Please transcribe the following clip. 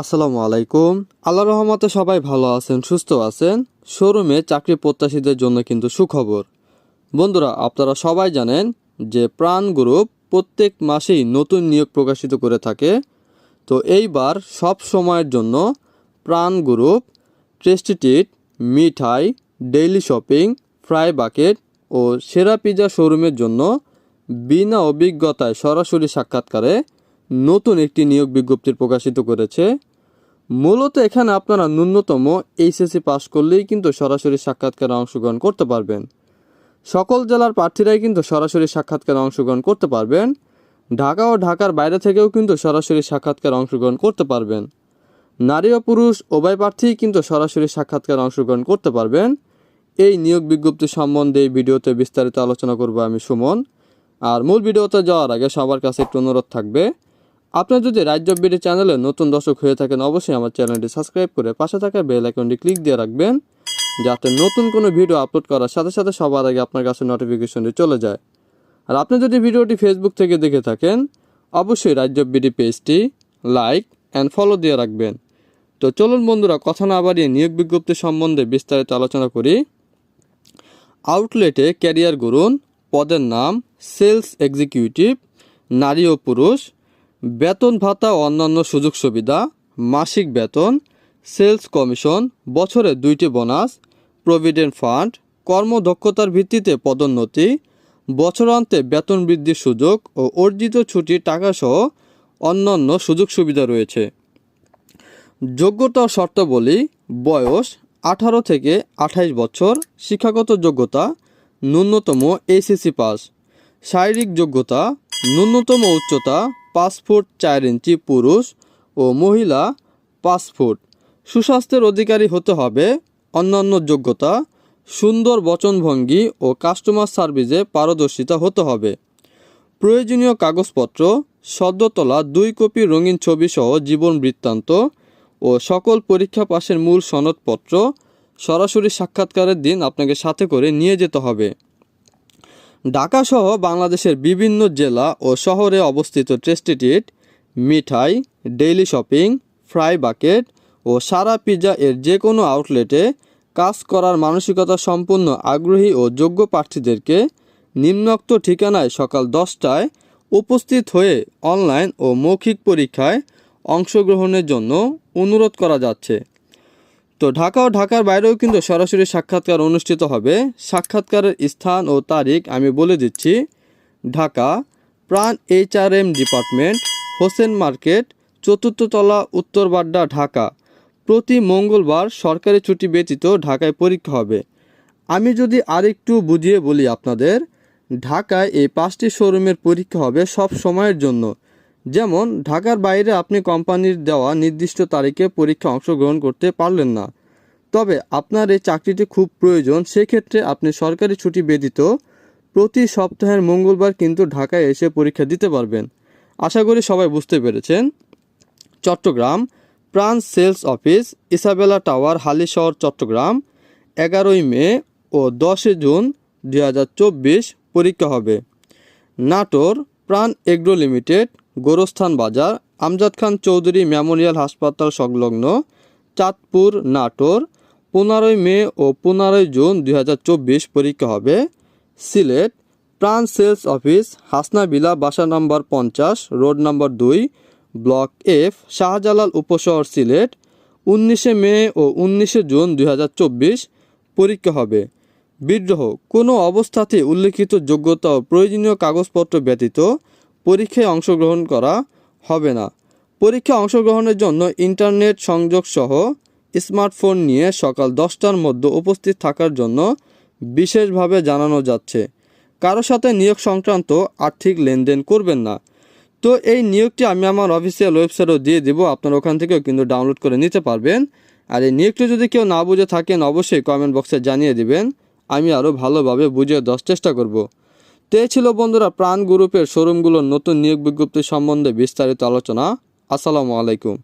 আসসালামু আলাইকুম। আল্লাহ রহমতে সবাই ভালো আছেন, সুস্থ আছেন। শোরুমে চাকরি প্রত্যাশীদের জন্য কিন্তু সুখবর। বন্ধুরা, আপনারা সবাই জানেন যে প্রাণ গ্রুপ প্রত্যেক মাসেই নতুন নিয়োগ প্রকাশিত করে থাকে। তো এইবার সব সময়ের জন্য প্রাণ গ্রুপ ট্রেস্টিটিট মিঠাই, ডেইলি শপিং, ফ্রাই বাকেট ও সেরা পিজা শোরুমের জন্য বিনা অভিজ্ঞতায় সরাসরি সাক্ষাৎকারে নতুন একটি নিয়োগ বিজ্ঞপ্তি প্রকাশিত করেছে। মূলত এখানে আপনারা ন্যূনতম এইচএসসি পাস করলেই কিন্তু সরাসরি সাক্ষাৎকারে অংশগ্রহণ করতে পারবেন। সকল জেলার প্রার্থীরাই কিন্তু সরাসরি সাক্ষাৎকারে অংশগ্রহণ করতে পারবেন। ঢাকা ও ঢাকার বাইরে থেকেও কিন্তু সরাসরি সাক্ষাৎকারে অংশগ্রহণ করতে পারবেন। নারী ও পুরুষ উভয় প্রার্থীই কিন্তু সরাসরি সাক্ষাৎকারে অংশগ্রহণ করতে পারবেন। এই নিয়োগ বিজ্ঞপ্তি সম্বন্ধে এই ভিডিওতে বিস্তারিত আলোচনা করব আমি সুমন। আর মূল ভিডিওতে যাওয়ার আগে সবার কাছে একটু অনুরোধ থাকবে আপনার যদি রাজ্য বিডি চ্যানেলে নতুন দর্শক হয়ে থাকেন, অবশ্যই আমার চ্যানেলটি সাবস্ক্রাইব করে পাশে থাকা বেল আইকনটি ক্লিক দিয়ে রাখবেন, যাতে নতুন কোনো ভিডিও আপলোড করার সাথে সাথে সবার আগে আপনার কাছে নোটিফিকেশনটি চলে যায়। আর আপনি যদি ভিডিওটি ফেসবুক থেকে দেখে থাকেন, অবশ্যই রাজ্য বিডি পেজটি লাইক অ্যান্ড ফলো দিয়ে রাখবেন। তো চলুন বন্ধুরা, কথা না বাড়িয়ে নিয়োগ বিজ্ঞপ্তি সম্বন্ধে বিস্তারিত আলোচনা করি। আউটলেটে ক্যারিয়ার গড়ুন, পদের নাম সেলস এক্সিকিউটিভ নারী ও পুরুষ। বেতন ভাতা অন্যান্য সুযোগ সুবিধা, মাসিক বেতন, সেলস কমিশন, বছরে দুইটি বোনাস, প্রভিডেন্ট ফান্ড, কর্মদক্ষতার ভিত্তিতে পদোন্নতি, বছরান্তে বেতন বৃদ্ধির সুযোগ ও অর্জিত ছুটির টাকাসহ অন্যান্য সুযোগ সুবিধা রয়েছে। যোগ্যতা শর্তাবলী, বয়স আঠারো থেকে আঠাইশ বছর, শিক্ষাগত যোগ্যতা, ন্যূনতম এসএসসি পাস শারীরিক যোগ্যতা, ন্যূনতম উচ্চতা ফুট চার ইঞ্চি পুরুষ ও মহিলা ফুট। সুস্বাস্থ্যের অধিকারী হতে হবে। অন্যান্য যোগ্যতা, সুন্দর বচনভঙ্গি ও কাস্টমার সার্ভিসে পারদর্শিতা হতে হবে। প্রয়োজনীয় কাগজপত্র, সদ্যতলা দুই কপি রঙিন ছবি সহ জীবন বৃত্তান্ত ও সকল পরীক্ষা পাশের মূল সনদপত্র সরাসরি সাক্ষাৎকারের দিন আপনাকে সাথে করে নিয়ে যেতে হবে। ঢাকা সহ বাংলাদেশের বিভিন্ন জেলা ও শহরে অবস্থিত ট্রেস্টিটিট মিঠাই, ডেইলি শপিং, ফ্রাই বাকেট ও সারা পিজা এর যে কোনো আউটলেটে কাজ করার মানসিকতা সম্পন্ন আগ্রহী ও যোগ্য প্রার্থীদেরকে নিম্নোক্ত ঠিকানায় সকাল দশটায় উপস্থিত হয়ে অনলাইন ও মৌখিক পরীক্ষায় অংশগ্রহণের জন্য অনুরোধ করা যাচ্ছে। তো ঢাকা ও ঢাকার বাইরেও কিন্তু সরাসরি সাক্ষাৎকার অনুষ্ঠিত হবে। সাক্ষাৎকারের স্থান ও তারিখ আমি বলে দিচ্ছি। Dhaka, Pran HRM department, Hossain market, চতুর্থ তলা, উত্তর বাড্ডা, ঢাকা। প্রতি মঙ্গলবার সরকারি ছুটি ব্যতীত ঢাকায় পরীক্ষা হবে। আমি যদি আরেকটু বুঝিয়ে বলি আপনাদের, ঢাকায় এই পাঁচটি শোরুমের পরীক্ষা হবে সব সময়ের জন্য। যেমন, ঢাকার বাইরে আপনি কোম্পানির দেওয়া নির্দিষ্ট তারিখে পরীক্ষা অংশগ্রহণ করতে পারলেন না। তবে আপনার এই চাকরিটি খুব প্রয়োজন, সেক্ষেত্রে আপনি সরকারি ছুটি ব্যতীত প্রতি সপ্তাহের মঙ্গলবার কিন্তু ঢাকায় এসে পরীক্ষা দিতে পারবেন। আশা করি সবাই বুঝতে পেরেছেন। Chattogram, Pran sales office, Isabella tower Halishahar Chattogram, এগারোই মে ও দশই জুন দু হাজার চব্বিশ পরীক্ষা হবে। নাটোর, প্রাণ এগ্রো লিমিটেড গোরস্থান বাজার, আমজাদ খান চৌধুরী মেমোরিয়াল হাসপাতাল সংলগ্ন, চাঁদপুর, নাটোর, পনেরোই মে ও পনেরোই জুন দু হাজার চব্বিশ পরীক্ষা হবে। সিলেট, প্রাণ সেলস অফিস, হাসনাবিলা, বাসা নম্বর পঞ্চাশ, রোড নম্বর দুই, ব্লক এফ, শাহজালাল উপশহর সিলেট, উনিশে মে ও উনিশে জুন দুই হাজার চব্বিশ পরীক্ষা হবে। বিদ্রোহ, কোনো অবস্থাতে উল্লেখিত যোগ্যতা ও প্রয়োজনীয় কাগজপত্র ব্যতীত পরীক্ষায় অংশগ্রহণ করা হবে না। পরীক্ষায় অংশগ্রহণের জন্য ইন্টারনেট সংযোগ সহ স্মার্টফোন নিয়ে সকাল দশটার মধ্যে উপস্থিত থাকার জন্য বিশেষভাবে জানানো যাচ্ছে। কারও সাথে নিয়োগ সংক্রান্ত আর্থিক লেনদেন করবেন না। তো এই নিয়োগটি আমি আমার অফিসিয়াল ওয়েবসাইটও দিয়ে দেবো, আপনারা ওখান থেকেও কিন্তু ডাউনলোড করে নিতে পারবেন। আর এই নিয়োগটি যদি কেউ না বুঝে থাকেন, অবশ্যই কমেন্ট বক্সে জানিয়ে দিবেন, আমি আরও ভালোভাবে বুঝিয়ে দেওয়ার চেষ্টা করব। তো ছিল বন্ধুরা প্রাণ গ্রুপের শোরুমগুলোর নতুন নিয়োগ বিজ্ঞপ্তি সম্বন্ধে বিস্তারিত আলোচনা। আসসালামু আলাইকুম।